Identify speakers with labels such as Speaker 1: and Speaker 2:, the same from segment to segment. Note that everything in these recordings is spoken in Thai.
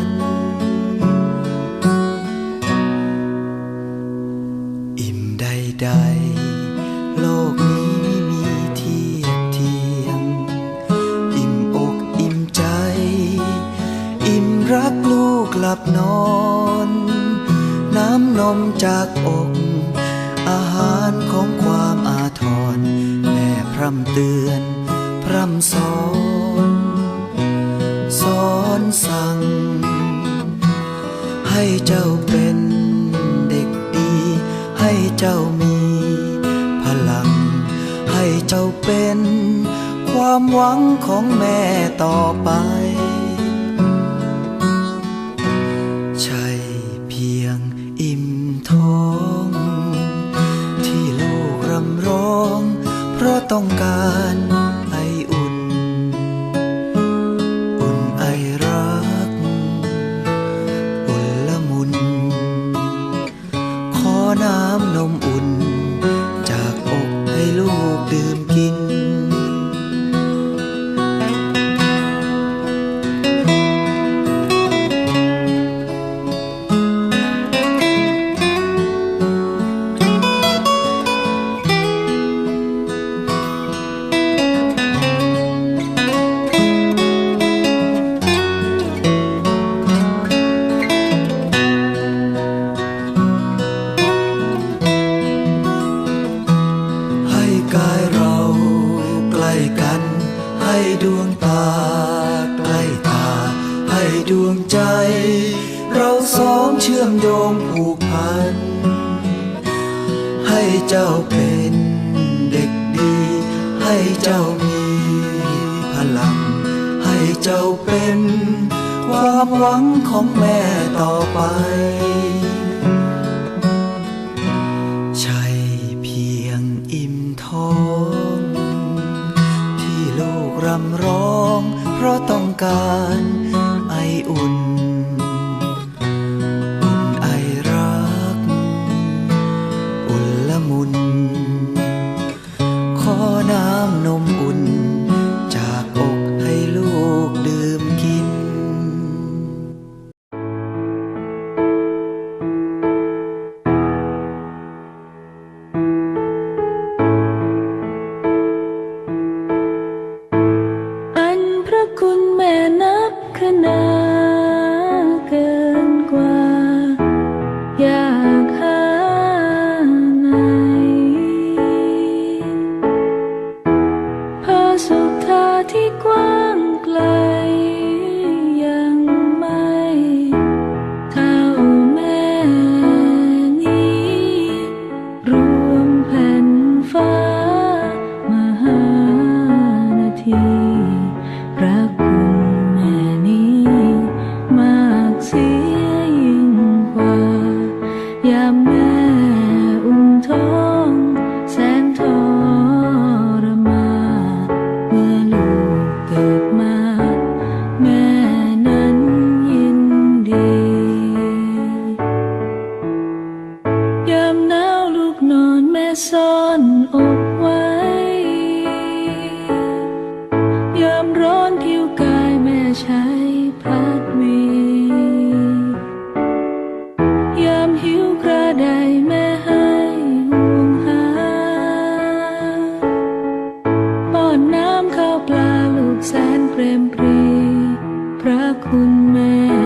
Speaker 1: น ใด โลกนี้ไม่มีเทียบเทียม อิ่มอกอิ่มใจ อิ่มรักลูกหลับนอน น้ำนมจากอก อาหารของความอาทร แม่พร่ำเตือน พร่ำสอนสอนสั่ง ให้เจ้าเป็นเด็กดี ให้เจ้ามี เจ้าเป็น ความหวังของแม่ต่อไป ใช่เพียงอิ่มท้อง ที่ลูกรำร้อง เพราะต้องการไออุ่น อุ่นไอรัก อุ่นละมุน ขอน้ำนมอุ่น ลูกดื่มกิน เจ้าเป็นเด็กดี ให้เจ้ามีพลัง ให้เจ้าเป็น ความหวังของแม่ต่อไปาง
Speaker 2: ผิวกายแม่ใช้พัดวียามหิวกระไดแม่ให้ห่วงหาป้อนน้ำข้าวปลาลูกแสนเปรมปรี พระคุณแม่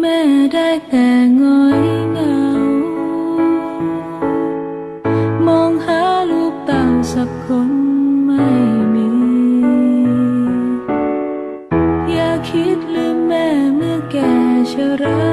Speaker 2: แม่ได้แต่ง้อยเหงา มองหาลูกเต่าสักคนไม่มี อย่าคิดลืมแม่เมื่อแก่ชรา